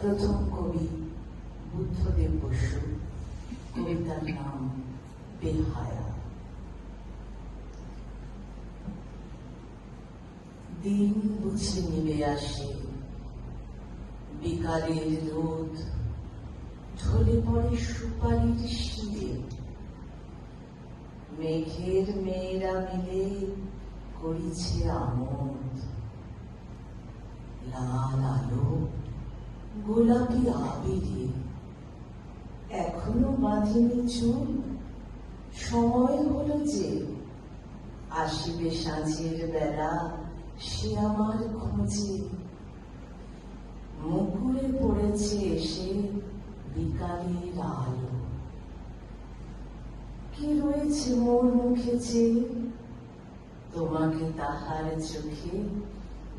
প্রথম কবি বুদ্ধদেব বসু। কবিতার নাম বেহায়া। দিন বুঝে নেমে আসে। বিকালের রোদ, ঢলে পড়ে সুপারির শিরে মেঘের মেয়েরা মিলে করিছে আমোদ। লাল আলো গোলাপি আবিরে। এখনও বাঁধেনি চুল। সময় হলো যে আসিবে সাঁঝের বেলা সে আমার খোঁজে। মুকুরে পড়েছে এসে বিকালের আলো। কি রয়েছে মোর মুখে যে? তোমাকে তাহার চোখে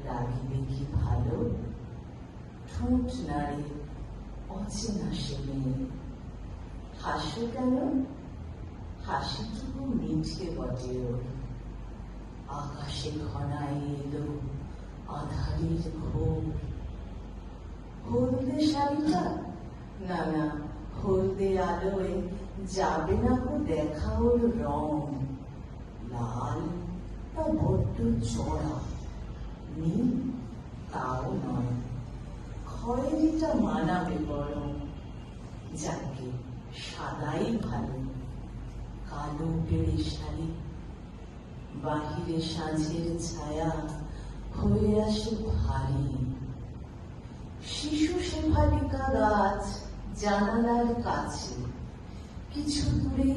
লাগিবে কি ভালো? ঠোঁট নাড়ে অচেনা সে মেয়ে হাসে কেন হাসিটুকু মিঠে বটে? ওর আকাশে ঘনায় এলো আধারের ঘোর হলদে শাড়িটা না না হলদে আলোয় যাবে না কো দেখা ওর রং। লাল তা বড্ড চড়া? নীল? তাও নয়। খয়েরিটা মানাবে বরং যাকে সাদাই ভালো, কালো পেড়ে শাড়ি বাহিরে সাঁঝের ছায়া হয়ে আসে ভারী। শিশু শেফালিকা গাছ জানালার কাছে, কিছু দূরে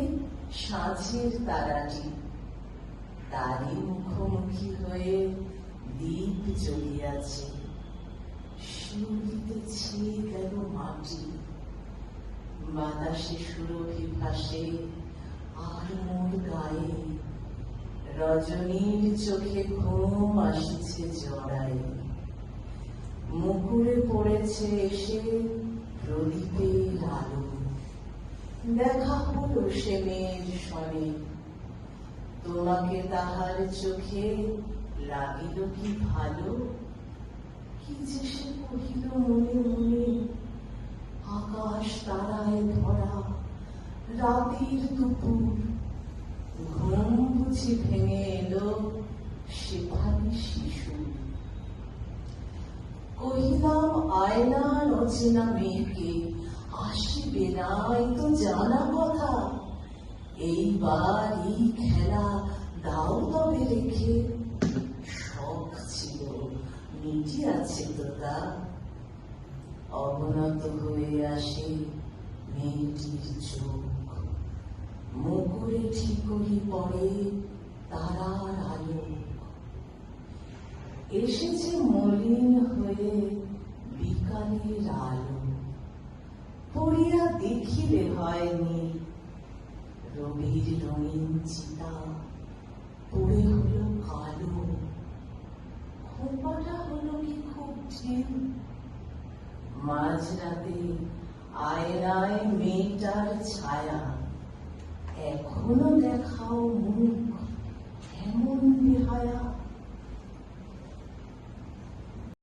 সাঁঝের তারাটি। তারই মুখোমুখি হয়ে দ্বীপ জ্বলিয়াছে। শিউলিতে ছিয়ে গেল মাটি বাতাসে সুরভি ভাসে আর মোর গায়ে। রজনীর চোখে ঘুম আসিছে জড়াই মুকুরে পড়েছে এসে প্রদীপের আলো দেখা হলো সে মেয়ের সনে তোমাকে তাহার চোখে লাগিল কি ভালো? কি যে সে কহিল মনে মনে আকাশ তারায় ভরা রাতের দুপুর ঘুম বুঝি ভেঙে এলো সেখানে শিশু। কহিলাম আয়নার অচেনা মেয়েকে, আসিবে না এই তো জানা কথা। এইবার এই খেলা দাও তবে রেখে। মিটিয়াছে তো তা অবনত হয়ে আসে মেয়েটির চোখ। মুকুরে ঠিকরি পড়ে তারার আলো। এসেছে মলিন হয়ে বিকালের আলো। পড়িয়া দেখিলে হয়নি রবির রঙিন চিতা পড়ে হলো কালো খোপাটা হলো কি খুব মাঝরাতে আয়নায় মেয়েটার ছায়া। এখনও দেখাও মুখ কেমন বেহায়া।